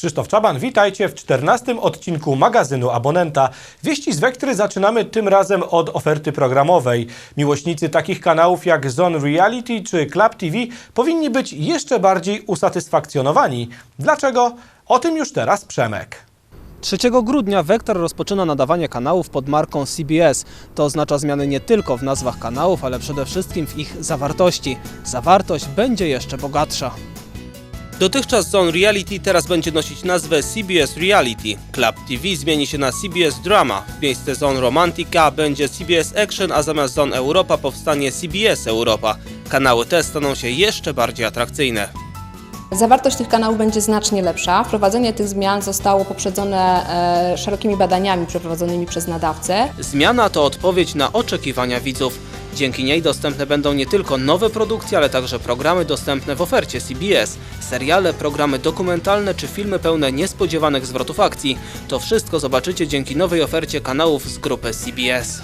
Krzysztof Czaban, witajcie w 14 odcinku magazynu Abonenta. Wieści z Wektry zaczynamy tym razem od oferty programowej. Miłośnicy takich kanałów jak Zone Reality czy Club TV powinni być jeszcze bardziej usatysfakcjonowani. Dlaczego? O tym już teraz Przemek. 3 grudnia Vector rozpoczyna nadawanie kanałów pod marką CBS. To oznacza zmiany nie tylko w nazwach kanałów, ale przede wszystkim w ich zawartości. Zawartość będzie jeszcze bogatsza. Dotychczas Zone Reality teraz będzie nosić nazwę CBS Reality. Club TV zmieni się na CBS Drama. W miejsce Zone Romantica będzie CBS Action, a zamiast Zone Europa powstanie CBS Europa. Kanały te staną się jeszcze bardziej atrakcyjne. Zawartość tych kanałów będzie znacznie lepsza. Wprowadzenie tych zmian zostało poprzedzone e, szerokimi badaniami przeprowadzonymi przez nadawcę. Zmiana to odpowiedź na oczekiwania widzów. Dzięki niej dostępne będą nie tylko nowe produkcje, ale także programy dostępne w ofercie CBS. Seriale, programy dokumentalne czy filmy pełne niespodziewanych zwrotów akcji. To wszystko zobaczycie dzięki nowej ofercie kanałów z grupy CBS.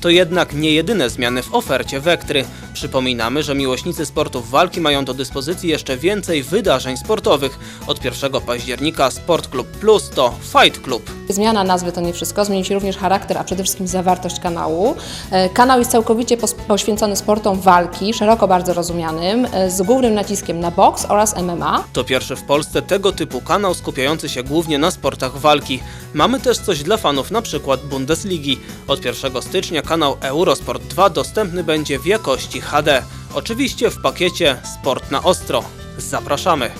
To jednak nie jedyne zmiany w ofercie Wektry. Przypominamy, że miłośnicy sportów walki mają do dyspozycji jeszcze więcej wydarzeń sportowych. Od 1 października Sport Club Plus to Fight Club. Zmiana nazwy to nie wszystko, zmieni się również charakter, a przede wszystkim zawartość kanału. E, Kanał jest całkowicie poświęcony sportom walki, szeroko bardzo rozumianym, e, z głównym naciskiem na boks oraz MMA. To pierwszy w Polsce tego typu kanał skupiający się głównie na sportach walki. Mamy też coś dla fanów, na przykład Bundesligi. Od 1 stycznia kanał Eurosport 2 dostępny będzie w jakości HD. Oczywiście w pakiecie Sport na ostro. Zapraszamy!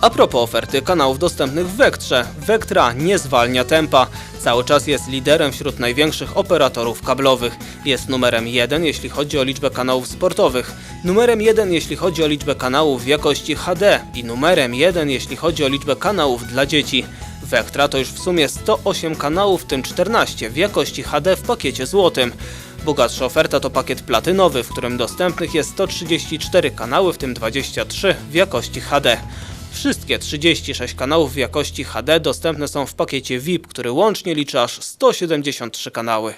A propos oferty kanałów dostępnych w Wektrze, Wektra nie zwalnia tempa. Cały czas jest liderem wśród największych operatorów kablowych. Jest numerem 1 jeśli chodzi o liczbę kanałów sportowych, numerem 1 jeśli chodzi o liczbę kanałów w jakości HD i numerem 1 jeśli chodzi o liczbę kanałów dla dzieci. Wektra to już w sumie 108 kanałów, w tym 14 w jakości HD w pakiecie złotym. Bogatsza oferta to pakiet platynowy, w którym dostępnych jest 134 kanały, w tym 23 w jakości HD. Wszystkie 36 kanałów w jakości HD dostępne są w pakiecie VIP, który łącznie liczy aż 173 kanały.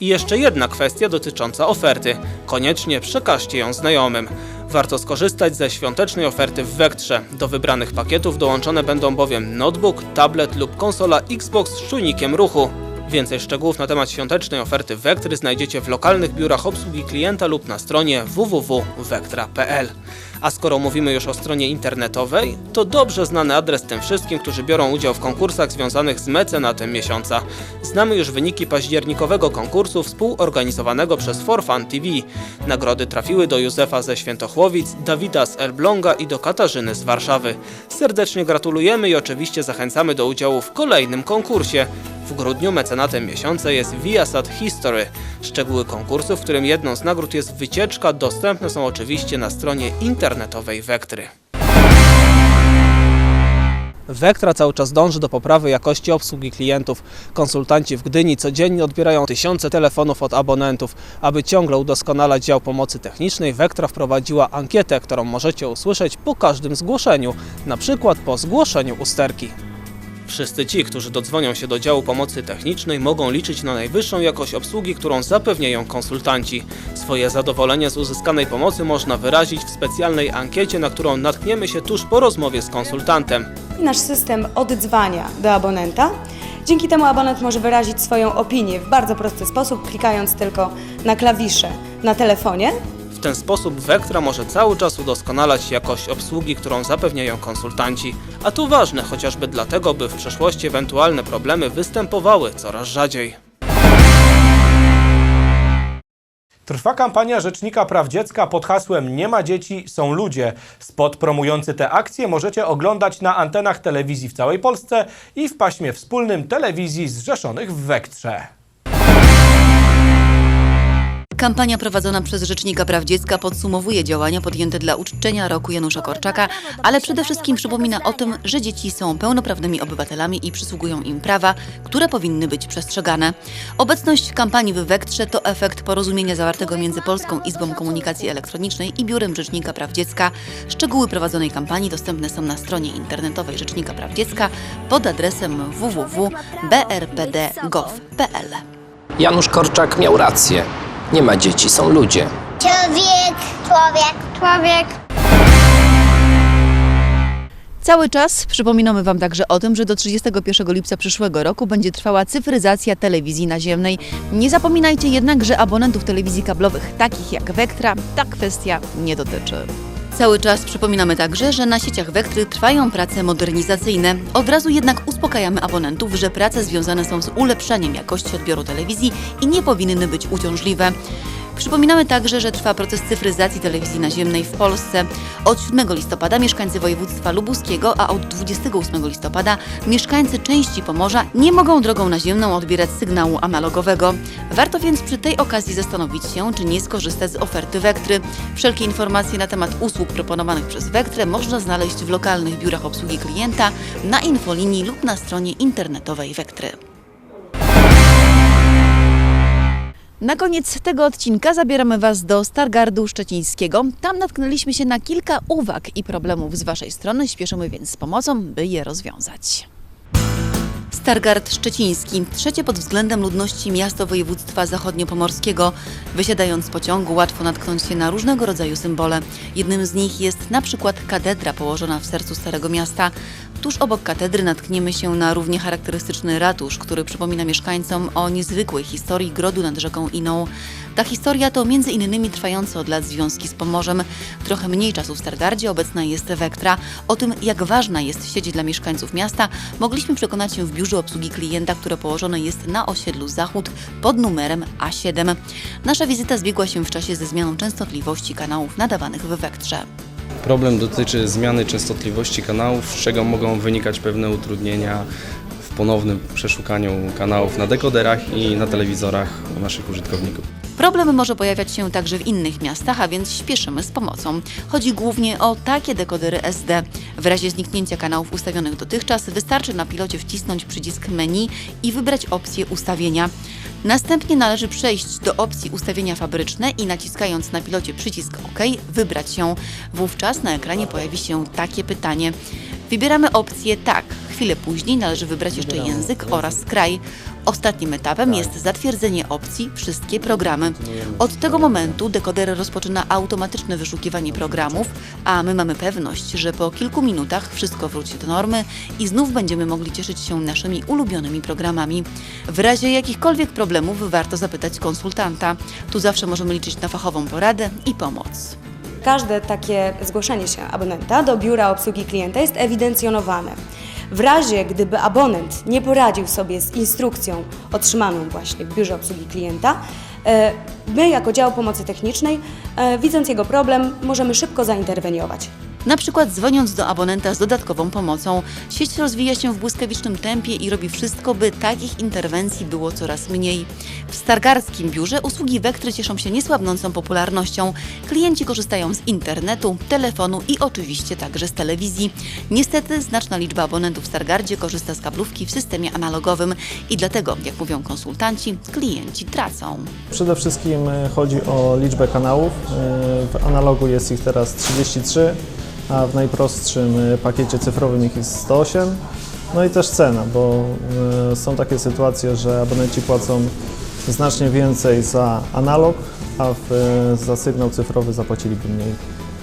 I jeszcze jedna kwestia dotycząca oferty. Koniecznie przekażcie ją znajomym. Warto skorzystać ze świątecznej oferty w Wektrze. Do wybranych pakietów dołączone będą bowiem notebook, tablet lub konsola Xbox z czujnikiem ruchu. Więcej szczegółów na temat świątecznej oferty Wektry znajdziecie w lokalnych biurach obsługi klienta lub na stronie www.vektra.pl. A skoro mówimy już o stronie internetowej, to dobrze znany adres tym wszystkim, którzy biorą udział w konkursach związanych z mecenatem miesiąca. Znamy już wyniki październikowego konkursu współorganizowanego przez Forfan TV. Nagrody trafiły do Józefa ze Świętochłowic, Dawida z Elbląga i do Katarzyny z Warszawy. Serdecznie gratulujemy i oczywiście zachęcamy do udziału w kolejnym konkursie. W grudniu mecenatem miesiąca jest Viasat History. Szczegóły konkursu, w którym jedną z nagród jest wycieczka, dostępne są oczywiście na stronie internetowej Wektry. Wektra cały czas dąży do poprawy jakości obsługi klientów. Konsultanci w Gdyni codziennie odbierają tysiące telefonów od abonentów. Aby ciągle udoskonalać dział pomocy technicznej, Wektra wprowadziła ankietę, którą możecie usłyszeć po każdym zgłoszeniu, na przykład po zgłoszeniu usterki. Wszyscy ci, którzy dodzwonią się do działu pomocy technicznej, mogą liczyć na najwyższą jakość obsługi, którą zapewniają konsultanci. Swoje zadowolenie z uzyskanej pomocy można wyrazić w specjalnej ankiecie, na którą natkniemy się tuż po rozmowie z konsultantem. nasz system oddzwania do abonenta. Dzięki temu abonent może wyrazić swoją opinię w bardzo prosty sposób, klikając tylko na klawisze na telefonie. W ten sposób Vectra może cały czas udoskonalać jakość obsługi, którą zapewniają konsultanci. A to ważne chociażby dlatego, by w przyszłości ewentualne problemy występowały coraz rzadziej. Trwa kampania Rzecznika Praw Dziecka pod hasłem Nie ma dzieci, są ludzie. Spot promujący te akcje możecie oglądać na antenach telewizji w całej Polsce i w paśmie wspólnym telewizji zrzeszonych w Wektrze. Kampania prowadzona przez Rzecznika Praw Dziecka podsumowuje działania podjęte dla uczczenia roku Janusza Korczaka, ale przede wszystkim przypomina o tym, że dzieci są pełnoprawnymi obywatelami i przysługują im prawa, które powinny być przestrzegane. Obecność kampanii w Wektrze to efekt porozumienia zawartego między Polską Izbą Komunikacji Elektronicznej i Biurem Rzecznika Praw Dziecka. Szczegóły prowadzonej kampanii dostępne są na stronie internetowej Rzecznika Praw Dziecka pod adresem www.brpd.gov.pl. Janusz Korczak miał rację. Nie ma dzieci, są ludzie. Człowiek. Człowiek. Człowiek. Cały czas przypominamy Wam także o tym, że do 31 lipca przyszłego roku będzie trwała cyfryzacja telewizji naziemnej. Nie zapominajcie jednak, że abonentów telewizji kablowych, takich jak Vectra, ta kwestia nie dotyczy. Cały czas przypominamy także, że na sieciach Wektry trwają prace modernizacyjne. Od razu jednak uspokajamy abonentów, że prace związane są z ulepszaniem jakości odbioru telewizji i nie powinny być uciążliwe. Przypominamy także, że trwa proces cyfryzacji telewizji naziemnej w Polsce. Od 7 listopada mieszkańcy województwa lubuskiego, a od 28 listopada mieszkańcy części Pomorza nie mogą drogą naziemną odbierać sygnału analogowego. Warto więc przy tej okazji zastanowić się, czy nie skorzystać z oferty Wektry. Wszelkie informacje na temat usług proponowanych przez Wektrę można znaleźć w lokalnych biurach obsługi klienta, na infolinii lub na stronie internetowej Wektry. Na koniec tego odcinka zabieramy Was do Stargardu Szczecińskiego. Tam natknęliśmy się na kilka uwag i problemów z Waszej strony. Śpieszymy więc z pomocą, by je rozwiązać. Stargard Szczeciński, trzecie pod względem ludności miasto województwa zachodniopomorskiego. Wysiadając z pociągu łatwo natknąć się na różnego rodzaju symbole. Jednym z nich jest na przykład katedra położona w sercu Starego Miasta. Tuż obok katedry natkniemy się na równie charakterystyczny ratusz, który przypomina mieszkańcom o niezwykłej historii grodu nad rzeką Iną. Ta historia to między innymi trwające od lat związki z Pomorzem. Trochę mniej czasu w Stargardzie obecna jest Wektra. O tym, jak ważna jest sieć dla mieszkańców miasta, mogliśmy przekonać się w biurze obsługi klienta, które położone jest na osiedlu Zachód pod numerem A7. Nasza wizyta zbiegła się w czasie ze zmianą częstotliwości kanałów nadawanych w Wektrze. Problem dotyczy zmiany częstotliwości kanałów, z czego mogą wynikać pewne utrudnienia w ponownym przeszukaniu kanałów na dekoderach i na telewizorach naszych użytkowników. Problem może pojawiać się także w innych miastach, a więc śpieszymy z pomocą. Chodzi głównie o takie dekodery SD. W razie zniknięcia kanałów ustawionych dotychczas wystarczy na pilocie wcisnąć przycisk menu i wybrać opcję ustawienia. Następnie należy przejść do opcji ustawienia fabryczne i naciskając na pilocie przycisk OK wybrać ją. Wówczas na ekranie pojawi się takie pytanie. Wybieramy opcję tak. Chwilę później należy wybrać jeszcze język oraz kraj. Ostatnim etapem jest zatwierdzenie opcji Wszystkie programy. Od tego momentu dekoder rozpoczyna automatyczne wyszukiwanie programów, a my mamy pewność, że po kilku minutach wszystko wróci do normy i znów będziemy mogli cieszyć się naszymi ulubionymi programami. W razie jakichkolwiek problemów warto zapytać konsultanta. Tu zawsze możemy liczyć na fachową poradę i pomoc. Każde takie zgłoszenie się abonenta do biura obsługi klienta jest ewidencjonowane. W razie, gdyby abonent nie poradził sobie z instrukcją otrzymaną właśnie w biurze obsługi klienta, e, my jako dział pomocy technicznej, e, widząc jego problem, możemy szybko zainterweniować. Na przykład dzwoniąc do abonenta z dodatkową pomocą, sieć rozwija się w błyskawicznym tempie i robi wszystko, by takich interwencji było coraz mniej. W stargardzkim biurze usługi Wektry cieszą się niesłabnącą popularnością. Klienci korzystają z internetu, telefonu i oczywiście także z telewizji. Niestety znaczna liczba abonentów w Stargardzie korzysta z kablówki w systemie analogowym i dlatego, jak mówią konsultanci, klienci tracą. Przede wszystkim e, chodzi o liczbę kanałów. E, W analogu jest ich teraz 33, a w najprostszym e, pakiecie cyfrowym ich jest 108. No i też cena, bo e, są takie sytuacje, że abonenci płacą znacznie więcej za analog, a e, za sygnał cyfrowy zapłaciliby mniej,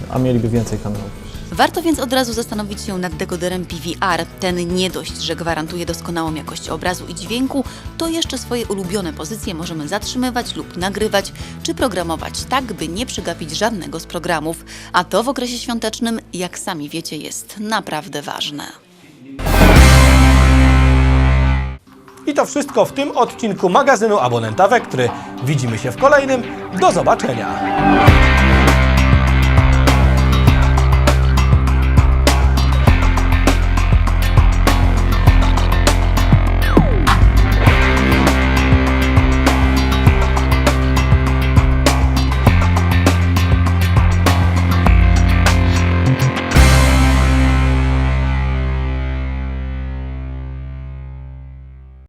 a mieliby więcej kanałów. Warto więc od razu zastanowić się nad dekoderem PVR. Ten nie dość, że gwarantuje doskonałą jakość obrazu i dźwięku, to jeszcze swoje ulubione pozycje możemy zatrzymywać lub nagrywać, czy programować tak, by nie przegapić żadnego z programów. A to w okresie świątecznym, jak sami wiecie, jest naprawdę ważne. I to wszystko w tym odcinku magazynu Abonenta Wektry. Widzimy się w kolejnym. Do zobaczenia!